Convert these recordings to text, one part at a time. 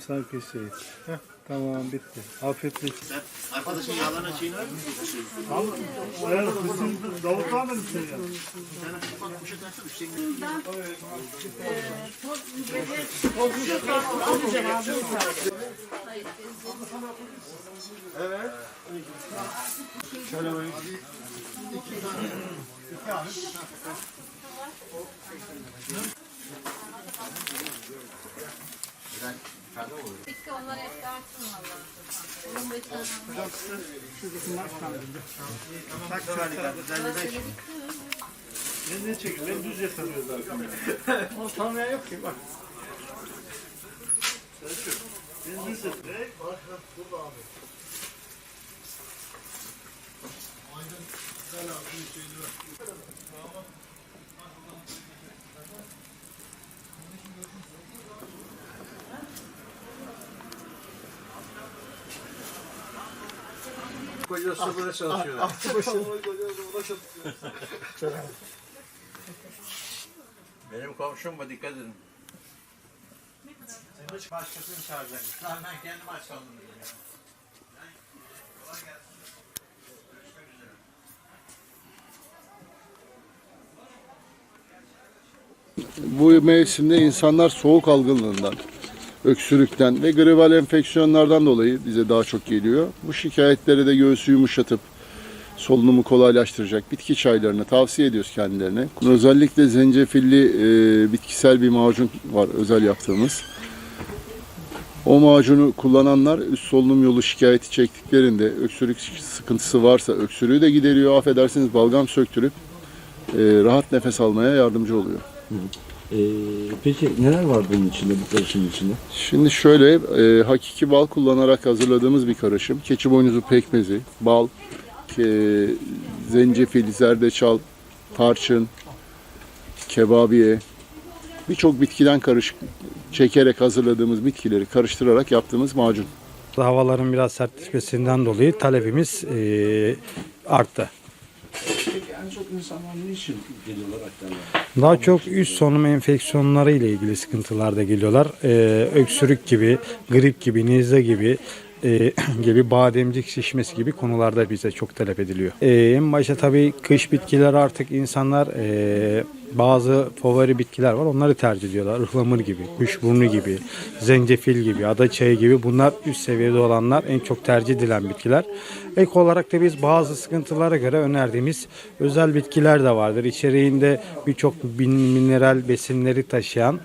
sanki şey. Heh, tamam bitti. Afiyetle için. Arkadaşın yağlarına şeyini ver mi? Eğer bizim Davut abi mi şey ya? Bak poşet açsana. Şeyini Bitti onları hep dağıttım valla. Onun bekliyorum. Ben ne çekeyim? Ben düz yatamıyor zaten. O tanıyan yok ki bak. Selçuk, Ben düz yatamıyorum. Kocası burada çalışıyor. Benim komşum bu dikkat edin. Hiç başkasını çağıracakmış. Lan ben kendim aç kaldım dedim ya. Bu mevsimde insanlar soğuk algınlığından, öksürükten ve gribal enfeksiyonlardan dolayı bize daha çok geliyor. Bu şikayetleri de göğsü yumuşatıp solunumu kolaylaştıracak bitki çaylarını tavsiye ediyoruz kendilerine. Özellikle zencefilli e, bitkisel bir macun var özel yaptığımız. O macunu kullananlar üst solunum yolu şikayeti çektiklerinde öksürük sıkıntısı varsa öksürüğü de gideriyor. Affedersiniz balgam söktürüp e, rahat nefes almaya yardımcı oluyor. Ee, peki neler var bunun içinde, bu karışımın içinde? Şimdi şöyle e, hakiki bal kullanarak hazırladığımız bir karışım. Keçi boynuzu pekmezi, bal, e, zencefil, zerdeçal, tarçın, kebabiye birçok bitkiden karışık çekerek hazırladığımız bitkileri karıştırarak yaptığımız macun. Havaların biraz sertleşmesinden dolayı talebimiz eee, arttı. Çok insanlar niçin geliyorlar aktarlar? Daha çok üst solunum enfeksiyonları ile ilgili sıkıntılar da geliyorlar. Eee, öksürük gibi, grip gibi, nezle gibi eee, gibi bademcik şişmesi gibi konularda bize çok talep ediliyor. Eee, en başta tabii kış bitkileri artık insanlar eee, bazı favori bitkiler var onları tercih ediyorlar. Ihlamur gibi, kuşburnu gibi, zencefil gibi, adaçayı gibi bunlar üst seviyede olanlar en çok tercih edilen bitkiler. Ek olarak da biz bazı sıkıntılara göre önerdiğimiz özel bitkiler de vardır. İçeriğinde birçok mineral besinleri taşıyan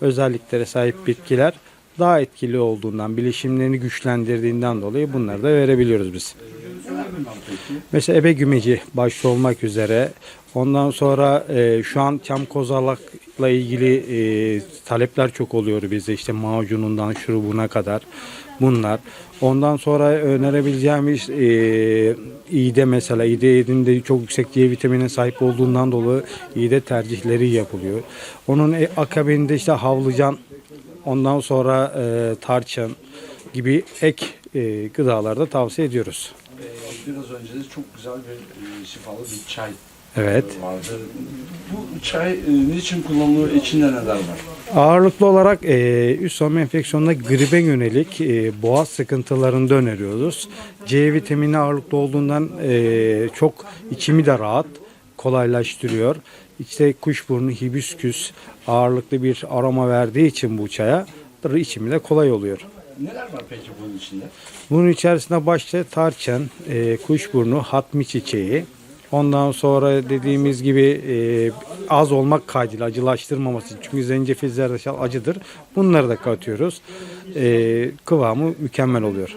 özelliklere sahip bitkiler daha etkili olduğundan, bilişimlerini güçlendirdiğinden dolayı bunları da verebiliyoruz biz. Mesela ebe gümeci başta olmak üzere ondan sonra e, şu an çam kozalakla ilgili e, talepler çok oluyor bizde işte macunundan şurubuna kadar bunlar. Ondan sonra önerebileceğimiz e, iğde mesela iğde yediğinde çok yüksek C vitamine sahip olduğundan dolayı iğde tercihleri yapılıyor. Onun e, akabinde işte havlucan ondan sonra e, tarçın gibi ek e, gıdalarda tavsiye ediyoruz. Biraz önce de çok güzel bir e, şifalı bir çay Evet. vardı. Bu çay e, niçin kullanılıyor, içinde neler var? Ağırlıklı olarak e, üst solunum enfeksiyonuna gribe yönelik e, boğaz sıkıntılarında öneriyoruz. C vitamini ağırlıklı olduğundan e, çok içimi de rahat, kolaylaştırıyor. İşte kuşburnu, hibisküs ağırlıklı bir aroma verdiği için bu çaya içimi de kolay oluyor. Neler var peki bunun içinde? Bunun içerisinde başta tarçın, e, kuşburnu, hatmi çiçeği. Ondan sonra dediğimiz gibi e, az olmak kaydıyla acılaştırmaması. Çünkü zencefil zerdeçal acıdır. Bunları da katıyoruz. E, kıvamı mükemmel oluyor.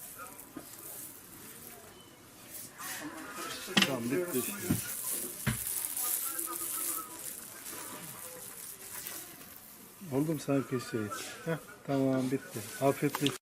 Tamam bitti işte. Oldu mu sanki şey? Heh, tamam bitti. Afiyet olsun.